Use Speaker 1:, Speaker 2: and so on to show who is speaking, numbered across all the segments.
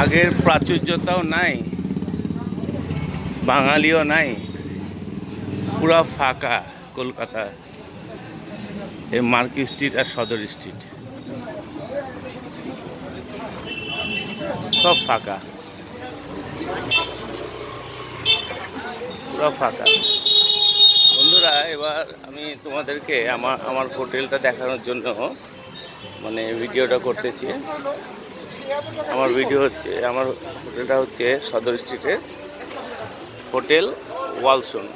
Speaker 1: আগের প্রাচুর্যতাও নাই, বাঙালিও নাই, পুরা ফাঁকা কলকাতা, এই মার্কি স্ট্রিট আর সদর স্ট্রিট। সব ফাঁকা। পুরো ফাঁকা। বন্ধুরা, এবার আমি তোমাদেরকে আমার আমার হোটেলটা দেখানোর জন্য মানে ভিডিওটা করতেছি। আমার ভিডিও হচ্ছে, আমার হোটেলটা হচ্ছে সদর স্ট্রিটের হোটেল ওয়ালসন।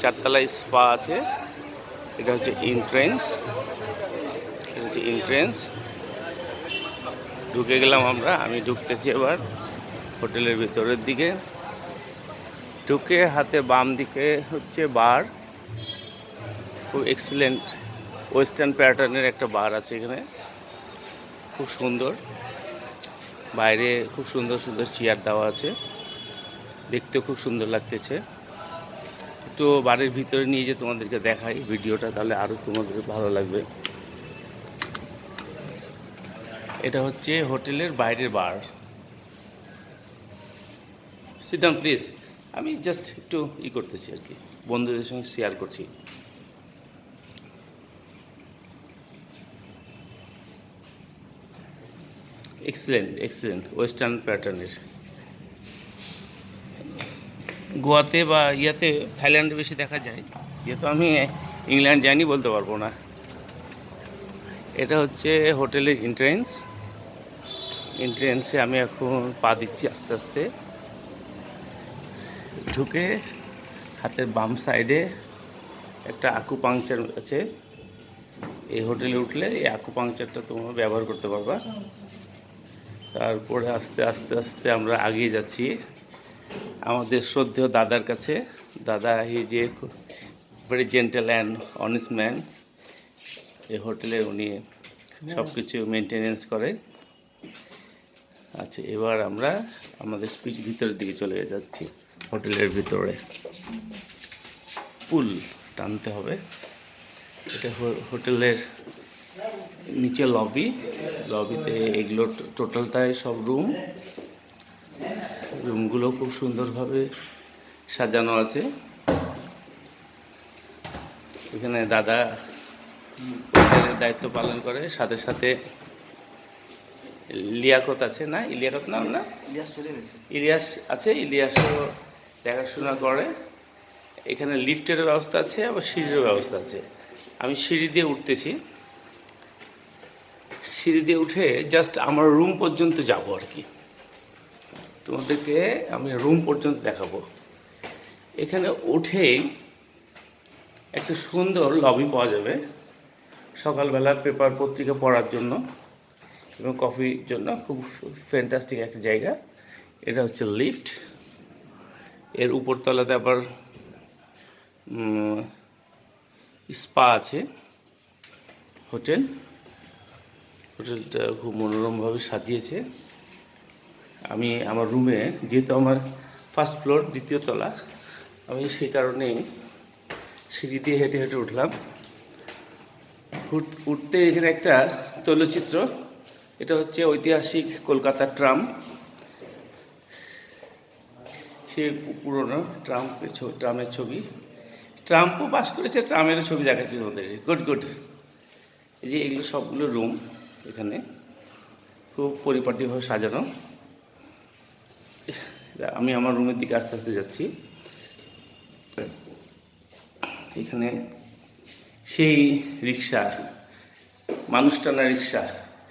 Speaker 1: চারতলায় স্পা আছে, এটা হচ্ছে ইন্ট্রেন্স এটা হচ্ছে ইন্ট্রেন্স ঢুকে গেলাম আমরা, আমি ঢুকতেছি এবার হোটেলের ভিতরের দিকে। ঢুকে হাতে বাম দিকে হচ্ছে বার, খুব এক্সিলেন্ট ওয়েস্টার্ন প্যাটার্নের একটা বার আছে এখানে। খুব সুন্দর। বাইরে খুব সুন্দর সুন্দর চেয়ার দেওয়া আছে। দেখতেও খুব সুন্দর লাগতেছে। একটু বাড়ির ভিতরে নিয়ে যে তোমাদেরকে দেখাই ভিডিওটা, তাহলে আরও তোমাদের ভালো লাগবে। এটা হচ্ছে হোটেলের বাইরের বার। সিটাম প্লিজ আমি জাস্ট একটু ই করতেছি আর কি। বন্ধুদের সঙ্গে শেয়ার করছি। এক্সিলেন্ট এক্সেলেন্ট ওয়েস্টার্ন প্যাটার্নের গোয়াতে বা ইয়াতে থাইল্যান্ডে বেশি দেখা যায়। যেহেতু আমি ইংল্যান্ড যাইনি বলতে পারব না। এটা হচ্ছে হোটেলের এন্ট্রেন্স এন্ট্রেন্সে আমি এখন পা দিচ্ছি আস্তে আস্তে। ঢুকে হাতের বাম সাইডে একটা আকু পাংচার আছে। এই হোটেলে উঠলে এই আকু পাংচারটা তোমরা ব্যবহার করতে পারবা। তারপরে আস্তে আস্তে আস্তে আমরা আগিয়ে যাচ্ছি। আমাদের শ্রদ্ধেয় দাদার কাছে। দাদা হি যে very gentle and honest man এই হোটেলে উনি সব কিছু মেনটেনেন্স করে। আচ্ছা এবার আমরা আমাদের স্পিচ ভিতরের দিকে চলে যাচ্ছি, হোটেলের ভিতরে। পুল টানতে হবে। এটা হোটেলের নিচে লবি লবিতে এগুলো টোটালটাই সব রুম রুমগুলো খুব সুন্দরভাবে সাজানো আছে। এখানে দাদা হোটেলের দায়িত্ব পালন করে সাথে সাথে লিয়াকত আছে না? ইলিয়াকত নাম না? ইলিয়াস আছে ইলিয়াসও দেখাশোনা করে। এখানে লিফটের ব্যবস্থা আছে আবার সিঁড়ির ব্যবস্থা আছে। আমি সিঁড়ি দিয়ে উঠতেছি। সিঁড়ি দিয়ে উঠে জাস্ট আমার রুম পর্যন্ত যাব আর কি। তোমাদেরকে আমি রুম পর্যন্ত দেখাবো। এখানে উঠেই একটা সুন্দর লবি পাওয়া যাবে। সকালবেলা পেপার পত্রিকা পড়ার জন্য এবং কফির জন্য খুব ফ্যান্টাস্টিক একটা জায়গা। এটা হচ্ছে লিফট এর উপরতলাতে আবার স্পা আছে হোটেল হোটেলটা খুব মনোরমভাবে সাজিয়েছে। আমি আমার রুমে, যেহেতু আমার ফার্স্ট ফ্লোর দ্বিতীয় তলা, আমি সেই কারণেই সিঁড়ি দিয়ে হেঁটে হেঁটে উঠলাম। উঠতে এখানে একটা তৈলচিত্র, এটা হচ্ছে ঐতিহাসিক কলকাতার ট্রাম। সে পুরনো ট্রাম্পের ট্রামের ছবি। ট্রাম্পও পাস করেছে, ট্রামেরও ছবি দেখাচ্ছি তোমাদের। গুড গুড এই যে এগুলো সবগুলো রুম এখানে। খুব পরিপাটিভাবে সাজানো। আমি আমার রুমের দিকে আস্তে আস্তে যাচ্ছি। এখানে সেই রিক্সা, মানুষ টানা রিক্সা,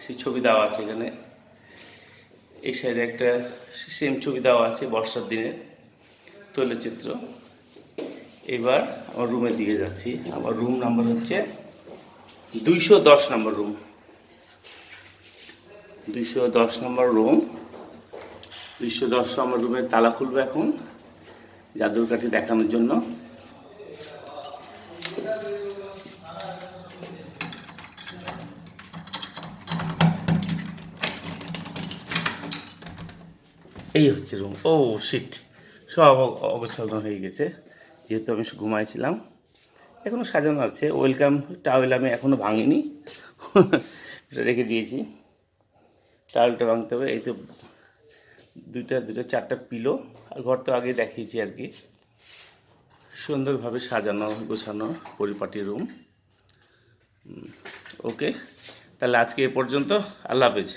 Speaker 1: সেই ছবি দেওয়া আছে এখানে। এই সাইডে একটা সেম ছবি দেওয়া আছে বর্ষার দিনের তৈলচিত্র। এবার আমার রুমের দিকে যাচ্ছি। আমার রুম নাম্বার হচ্ছে দুইশো দশ নম্বর রুম। দুইশো দশ নম্বর রুম। দুইশো দশ নম্বর রুমের তালা খুলবে এখন জাদুর কাঠি দেখানোর জন্য। এই হচ্ছে রুম। ও শিট সব অ- অগোছালো হয়ে গেছে। যেহেতু আমি ঘুমাইছিলাম এখনও সাজানো আছে। ওয়েলকাম টাওয়েল আমি এখনও ভাঙিনি। রেখে দিয়েছি। টাওয়েলটা ভাঙতে হবে, এই তো দুইটা দুটো চারটা পিলো, আর ঘর তো আগে দেখিয়েছি আর কি। সুন্দরভাবে সাজানো, গোছানো পরিপাটি রুম ওকে তাহলে আজকে এ পর্যন্ত, আল্লাহ হাফেজ।